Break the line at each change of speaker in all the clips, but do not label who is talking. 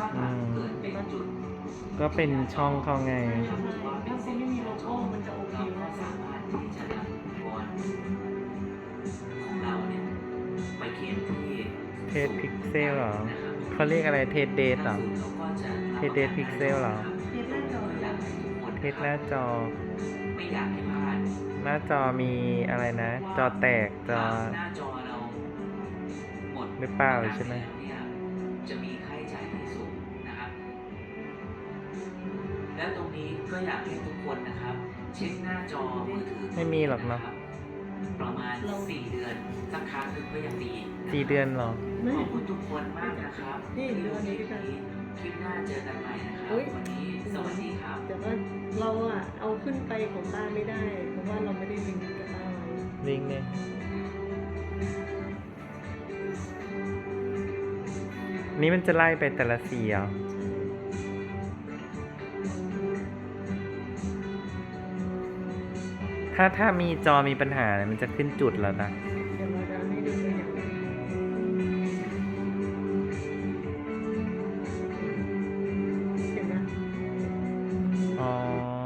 ถ้าหากเกิดเป็นจุด
ก็เป็นช่องเขาไง
ถ้าเขาไม่มีโลโก้มันจะโอเค
เรา
มาก
สามารถที่จะนำอุปกรณ์ของเราเนี่ยไปเขียนที่
เทสพิกเซลเหรอเขาเรียกอะไรเทสเดทเหรอ
เราก็จะ
เทสเดทพิกเซลเหรอ
เทสหน้าจอ
อยากให้ทุกคน
เทสหน้าจอ
ไม่อยากให้พลาด
หน้าจอมีอะไรนะ จอแตกจอ
หน้าจอเราหมด
หรือเปล่าใช่ไหม
นี้ก็อยากให้ทุกคนนะครับ เช็คหน้าจอมือถือ
ไม่มีหรอกเนอะ
คบประมาณ4เดือนสักครั้งหนึงก็ยังดีะครับ
สี่เดือนเหรอ
ไม่
ขอบคุณทุกคนมากนะครับ
นี่
ที่
เดื
ดู
อน
ค
นี้
ลิป
กัน
นี้คลิปหน้าเจอกันใหม่นะครับ
เฮ้ย
วันนี้สวัสดีครับ
แต่ว่าเราอะเอาขึ้นไปของต้าไม่ได้ เพราะว่าเราไม่ได้ลิงก์กับต้าไว้
ลิงก์เนี่ยนี่มันจะไล่ไปแต่ละสีเห ถ้าถ้ามีจอมีปัญหาเนี่ยมันจะขึ้นจุดแล้วนะ
เดี๋ยวเราจะให้ดูตัวอย่างเห็นไหม
อ๋อ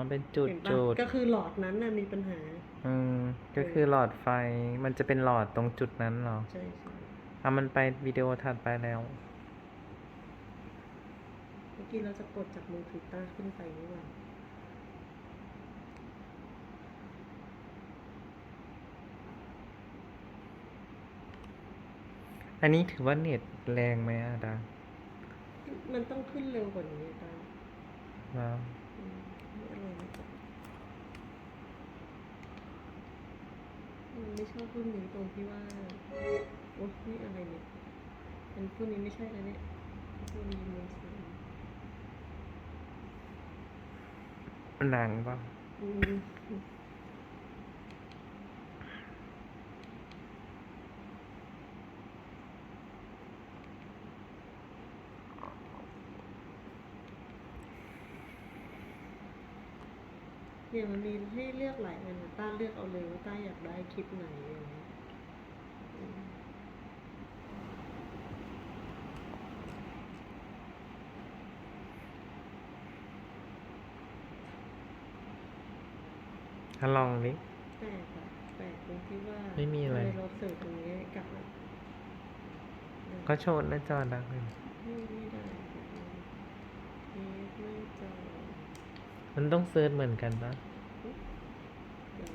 เป็นจุด
เห็นปะ
จุด
ก็คือหลอดนั้นน่ะมีปัญหา
อืม ก็คือหลอดไฟมันจะเป็นหลอดตรงจุดนั้นเหรอ
ใช่ใช่
อะมันไปวิดีโอถัดไปแล้ว
เมื่อกี้เราจะกดจากมือถือต้าขึ้นไปนี่หว่า
อันนี้ถือว่าเน็ตแรงไหมอะดา
มันต้องขึ้นเร็วกว่านี้ต้า
ว้าว
อืมนี่อะไรนะจ๊ะมันไม่ชอบรุ่นนี้ตรงที่ว่า โอ๊ยนี่อะไรเนี่ยมันพวกนี้ไม่ใช่แล้วเนี่ยพวกนี้มือถือ
หนังเปล่ะ
อืม เนี่ยมันมีให้เลือกหลายอันนะต้าเลือกเอาเลยว่าต้าอยากได้คลิปไหนอย่างเงี้ยอืม
ถ้าลองดิ
แปลกอะแปลกตรงที่ว่า
ไม่มีอะไร
ทำเราเสิร์ฟตรงนี้กลับมา
ก็โชว์หน้าจอดังเลย
ไม่ไม่ได้เทสหน้าจอ
มันต้องเซิร์ชเหมือนกันปะ
เดี๋ยว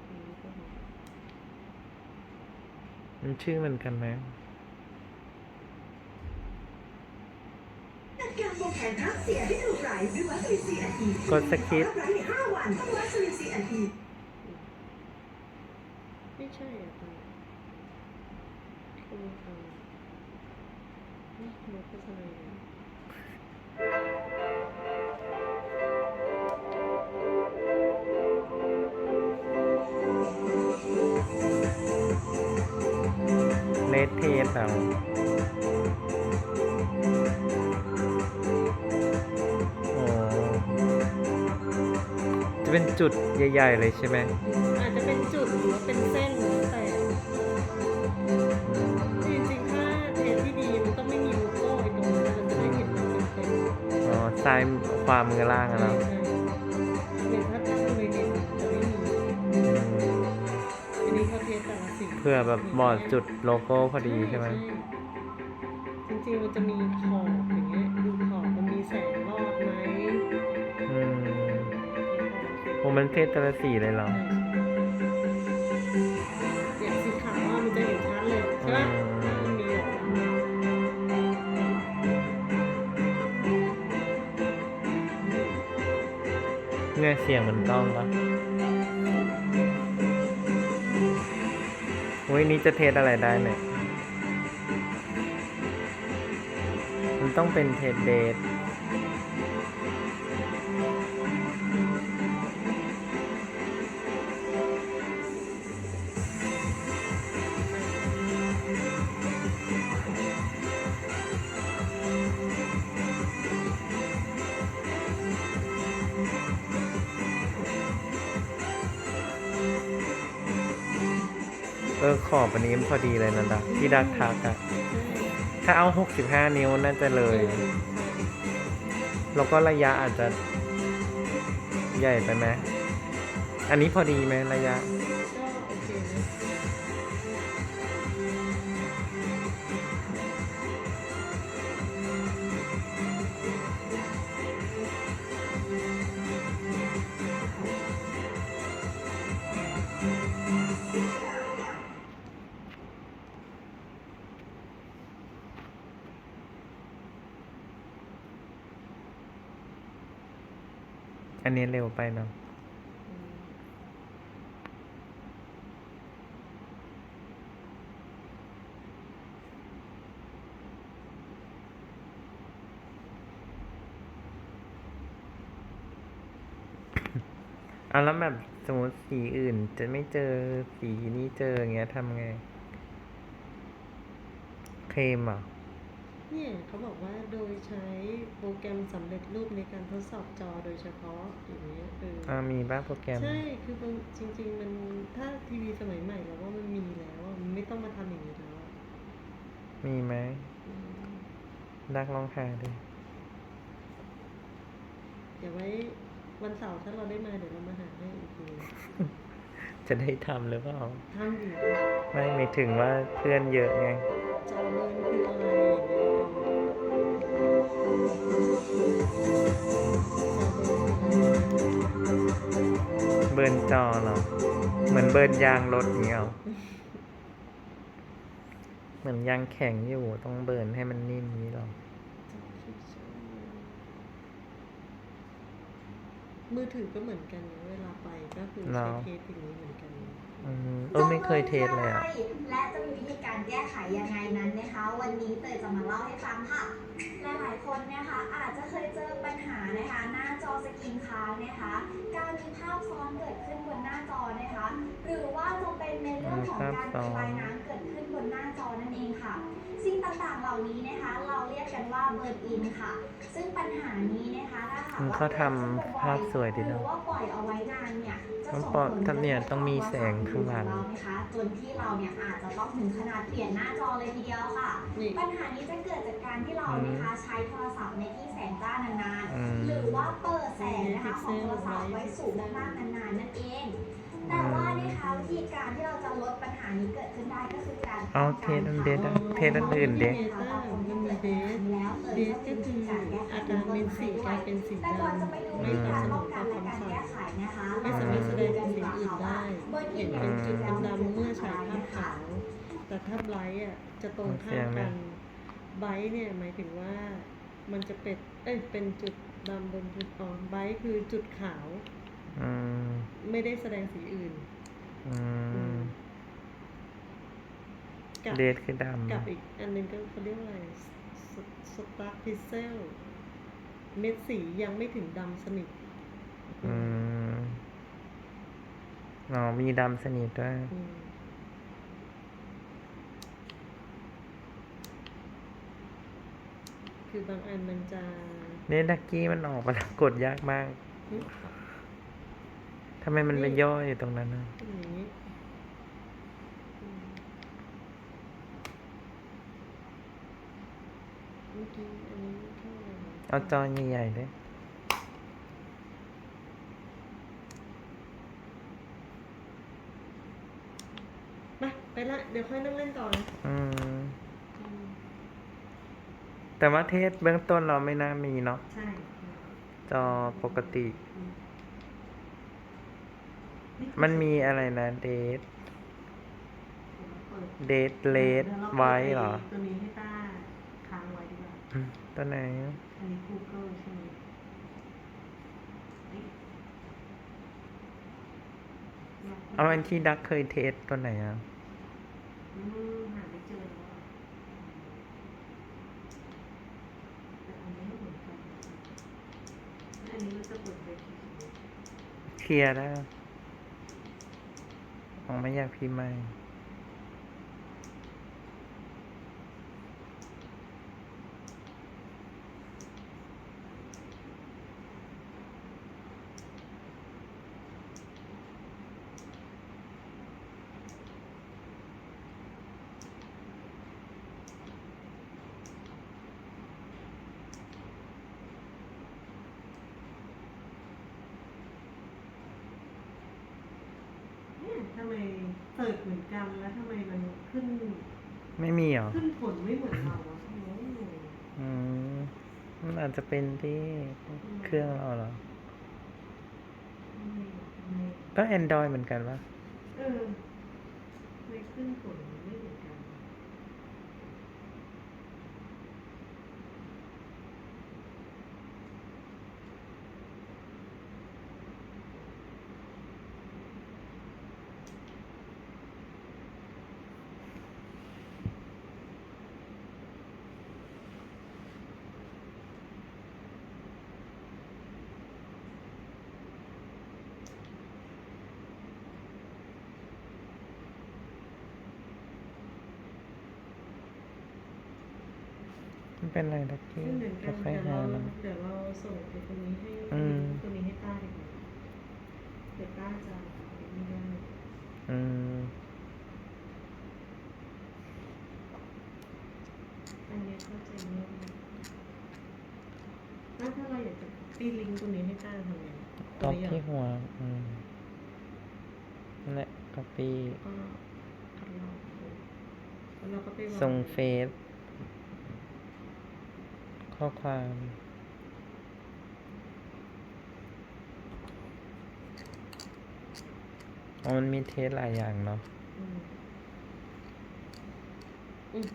อันนี้ก็ได้
มันชื่อเหมือนกันไหม
จัด การวงแผนทักเสียให้ถูกไหลด้วยวัสดุ CNE
กดสคิป
รับไลฟ์ใน5วันต้องวัสดุ CNE
ไม่ใช่อะตอนคุณฟังนี่โน้ตโฆษณาเนี่ย
เลดเทสเอา จะเป็นจุดใหญ่ ๆ เลยใช่ไหม
อาจจะเป็นจุดหรือว่าเป็นเส้นแต่จริงๆถ้าเทสที่ดีมันต้องไม่มีโลโก้ไอ้ตรงนั้นมันจะได้เห็นแบบเต็มๆ
อ๋อซ้ายขวามือล่างอะ
ใช่
เนาะ
ใช่เดี๋ยวถ้าตั้งในเน็ตจะไม่มี
อืม
อันนี้เขาเทสแต่ละสิ่ง
เพื่อแบบบอดจุดโลโก้พอดีใช่ไหม
จริงๆมันจะมีขอบ มัน
เทสแต่ละสีเลยเหรอ
อย่างสีขาวอะมันจะเห็นชัดเลยใช่ปะ
อืม
ถ้ามันมีหลอด
เนี่ยเสียงมันกล้องปะโอ้ยนี่จะเทสอะไรได้เนี่ย มันต้องเป็นเทสเดท เออขอบอันนี้พอดีเลยนะดักที่ดักทักอะถ้าเอา 65 นิ้วน่าจะเลย แล้วก็ระยะอาจจะ ใหญ่ไปไหมอันนี้พอดีไหมระยะ
อัน
นี้เร็วไปเนาะ
อืม
เอาแล้วแบบสมมติสีอื่นจะไม่เจอสีนี้เจออย่างเงี้ยทำไง เคลมเหรอะ
เนี่ยเขาบอกว่าโดยใช้โปรแกรมสำเร็จรูปในการทดสอบจอโดยเฉพาะอย่างเงี้ยเออ
อ่ามีบ้างโปรแกรม
ใช่คือบางจริง ๆ มันถ้าทีวีสมัยใหม่แล้วว่ามันมีแล้วอะมันไม่ต้องมาทำอย่างนี้แล้วอะ
มีไหม
อืม
ดักลองหาดู
เดี๋ยวไว้วันเสาร์ถ้าเราได้มาเดี๋ยวเรามาหาให้อีกที
จะได้ทำหรือเปล่า
ทำอยู่
ไม่ไม่ถึงว่าเพื่อนเยอะไง เบิร์นจอเหรอ เหมือนเบิร์นยางรถอย่างเงี้ยเหรอเหมือนยางแข็งอยู่ต้องเบิร์นให้มันนิ่มนี้หรอ
มือถือก็เหมือนกันนะเวลาไปก็คือ
เหร
ใช้
อ
เทปอย่างนี้เหมือนกัน
อืมเออไม่เคยเทสเลยอะ
และจะมีวิธีการแก้ไขยังไงนั้นนะคะ วันนี้เตยจะมาเล่าให้ฟังค่ะ หลายๆคนนะคะอาจจะเคยเจอปัญหานะคะ หน้าจอสกรีนค้างนะคะ การมีภาพซ้อนเกิดขึ้นบนหน้าจอนะคะ หรือว่าจะเป็นในเรื่องของการระบายน้ำเกิดขึ้นบนหน้าจอนั่นเองค่ะสิ่ง ต่างๆเหล่านี้นะคะ เราเรียกกันว่าเบิร์นอินค่ะ ซึ่งปัญหานี้นะคะถ้าหาก
อืม
ว่า
เขาทำภาพสวยดี
ห
เน
รื
อะ
อว่าปล่อยเอาไว้นานเนี่ยจะ
ต้อง
ส่ง
ปล่อย
ผล
ถ้าเนี่ยต้องมีแสงข้างหลัง
เราไหมคะจนที่เราเนี่ยอาจจะต้องถึงขนาดเปลี่ยนหน้าจอเลยทีเดียวค่ะ
นี่
ปัญหานี้จะเกิดจากการที่เรานะคะใช้โทรศัพท์ในที่แสงจ้านาน
อืม
ๆ หรือว่าเปิดแสงนะคะของโทรศัพท์ไว้สูงมากๆนานๆนั่นเอง แต่ว่านะคะวิธีการที่เราจะลดปัญหานี้เกิดขึ้นได้ก็คือการ
เอาเทสอันเดดอะเทสอันอื่นเด็ก
มันมีเดส เดสก็คืออาการเป็นสีกลายเป็นสี
แต่
ด
ก่อนจะไปดูำวิ
ไม่
ธี
ตอ
การ
บส
ป้
น
อง
อง
กัน
ต่อ
และ
คำ
การ
สั่ง
แก้ไขนะคะ
ไม่สามารถแสดงเป็นสีอื่นได้เห็นเป็นจุดดำๆเมื่อฉายภาพขาว แต่ถ้าไบรท์อะจะตรงข้ามกันไบรท์เนี่ยหมายถึงว่ามันจะเป็น เอ้ย เป็นจุดดำบนจุดอ่อนไบรท์คือจุดขาว
อืม
ไม่ได้แสดงสีอื่น
อืม
กับ
เดทคือด
กับอีกอันหนึงก็เขาเรียกว่าอะไรสตาร์พิเซลเม็ดสียังไม่ถึงดำสนิทำ
อืมอ๋อมีดำสนิทด้วย
อืมคือบางอันมันจะ
เดทดักกี้มันออกมาแล้วกดยากมาก
อืม
ทำไมมันไปย่ออยู่ตรงนั้นนะ
อย่างนี้อืมเมื่อกี้อันนี้เท่าไหร่นะ
เอาจอใหญ่ๆด้วย
ไปไปละ เดี๋ยวค่อยนั่งเล่นต่อนะ
อืม
อืม
แต่ว่าเทสเบื้องต้นเราไม่น่ามีเนาะ
ใช่
จอปกติ
อืม
มันมีอะไรนะเดท
เปิด
เดทเลสไว้เหรอ
ตัวนี้ให้ต้าค้างไว้ดีกว่า
อืมตัวไหน
อันนี้ Google ใช่ไหมเอ้ย
เอาอันที่ดักเคยเทสตัวไหนอะ
อืมหาไม่เจอแล้วอะแต่อันนี้ก็เหมือนกันอันนี้มันจะเปิดไปที่สุด
เคลียร์แล้ว อ๋อไม่อยากพิมพ์ใหม่
ปิดเหมือนกันแล้วทำไมมันขึ้น
ไม่มีเหรอ
ขึ้นผลไม่เหมือนเราอะโอ้โห
อืมมันอาจจะเป็นที่เครื่องเราเหรอ
ไม่ไม่
ก็ Android เหมือนกันปะ
เออไม่ขึ้นผลไม่เหมือนกัน
ไม่ เป็นไรลักกี้
ไม่เหมือนกั
ก็
น
ค่อย
เดี๋ยว
หา
เรา
เนาะ
เดี๋ยวเราส่งไอ้ตัวนี้ให้
อืม
ตัวนี้ให้ต้าดีกว่าเดี๋ยวต้าจะไม่ได้
อืม
อันเนี้ยเข้าใจง่ายแล้วถ้าเราอยากจะตีลิงก์ตัวนี้ให้ต้าทำไง
ท็อป
นี้
ที่
เหรอ
หัว อืมนั่นแหละ copy
ก็อัดลองแล้วเราก็ไปวาง
ส่งเฟซ ข้อความอ๋อมันมีเทสหลายอย่างเนาะ
อืมอืม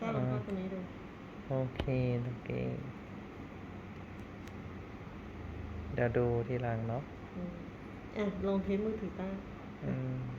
ต้าลองเข้าตัวนี้ดู
โอเค โอเค เดี๋ยวดูทีหลังเนาะ
อืมอะลองเทสมือถือต้า
อืม